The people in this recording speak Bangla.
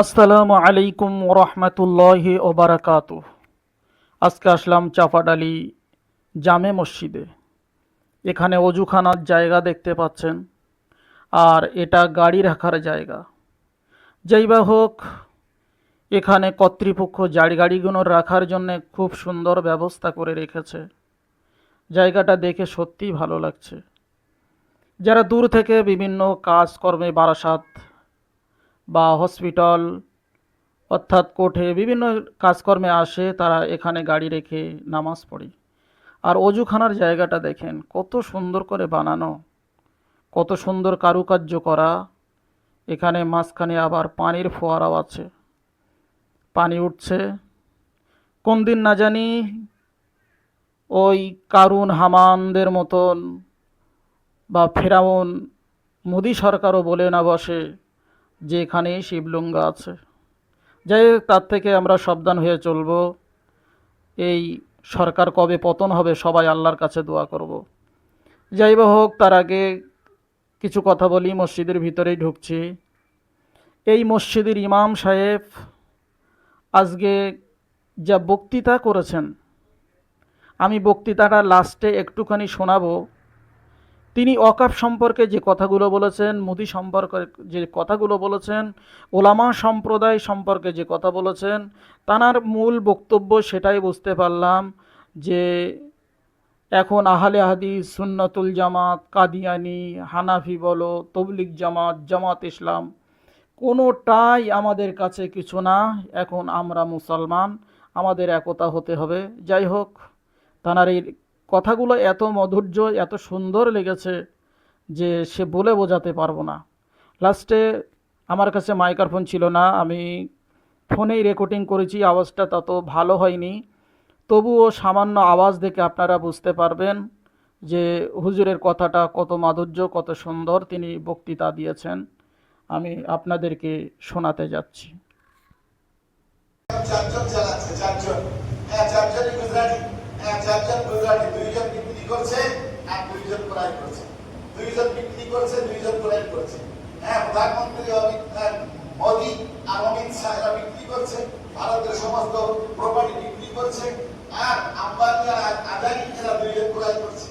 আসসালামু আলাইকুম রহমতুল্লাহি ওবারাকাত আজকে আসলাম চাপাডালি জামে মসজিদে। এখানে অজুখানার জায়গা দেখতে পাচ্ছেন আর এটা গাড়ি রাখার জায়গা। যাই বা হোক, এখানে কর্তৃপক্ষ জারি গাড়িগুলো রাখার জন্য খুব সুন্দর ব্যবস্থা করে রেখেছে। জায়গাটা দেখে সত্যিই ভালো লাগছে। যারা দূর থেকে বিভিন্ন কাজকর্মে বারাসাত বা হসপিটাল অর্থাৎ কোর্টে বিভিন্ন কাজকর্মে আসে, তারা এখানে গাড়ি রেখে নামাজ পড়ে। আর অজুখানার জায়গাটা দেখেন, কত সুন্দর করে বানানো, কত সুন্দর কারুকার্য করা। এখানে মাঝখানে আবার পানির ফোয়ারাও আছে। পানি উঠছে। কোন দিন না জানি ওই কারুন হামানদের মতন বা ফেরাউন মোদি সরকারও বলে না বসে যে এখানে শিবলিঙ্গ আছে। যাই হোক, তার থেকে আমরা সাবধান হয়ে চলবো। এই সরকার কবে পতন হবে সবাই আল্লাহর কাছে দোয়া করব। যাই হোক তার আগে কিছু কথা বলি মসজিদের ভিতরেই ঢুকছি। এই মসজিদের ইমাম সাহেব আজকে যা বক্তৃতা করেছেন আমি বক্তৃতাটা লাস্টে একটুখানি শোনাবো। তিনি অকাপ সম্পর্কে যে কথাগুলো বলেছেন, মোদি সম্পর্কে যে কথাগুলো বলেছেন, ওলামা সম্প্রদায় সম্পর্কে যে কথা বলেছেন তানার মূল বক্তব্য সেটাই বুঝতে পারলাম যে এখন আহলে হাদিস, সুন্নতুল জামাত, কাদিয়ানি, হানাফি বলো তবলিক জামাত জামাত ইসলাম, কোনোটাই আমাদের কাছে কিছু না। এখন আমরা মুসলমান, আমাদের একতা হতে হবে। যাই হোক তানার এই কথাগুলো এত মধুর্য, এত সুন্দর লেগেছে যে সে বলে বোঝাতে পারব না। লাস্টে আমার কাছে মাইক্রোফোন ছিল না, আমি ফোনেই রেকর্ডিং করেছি, আওয়াজটা তত ভালো হয়নি। তবুও সামান্য আওয়াজ দেখে আপনারা বুঝতে পারবেন যে হুজুরের কথাটা কত মাধুর্য, কত সুন্দর তিনি বক্তৃতা দিয়েছেন। আমি আপনাদেরকে শোনাতে যাচ্ছি। চারজন চালাচ্ছে, চারজন। হ্যাঁ চারজনই গুজরাটি। দুইজন বিক্রি দুইজন ক্রয় হ্যাঁ প্রধানমন্ত্রী হ্যাঁ, বিক্রি করছে। ভারতের সমস্ত প্রপার্টি বিক্রি করছে। আর আম্বানি আর আদানি এরা দুইজন ক্রয় করছে।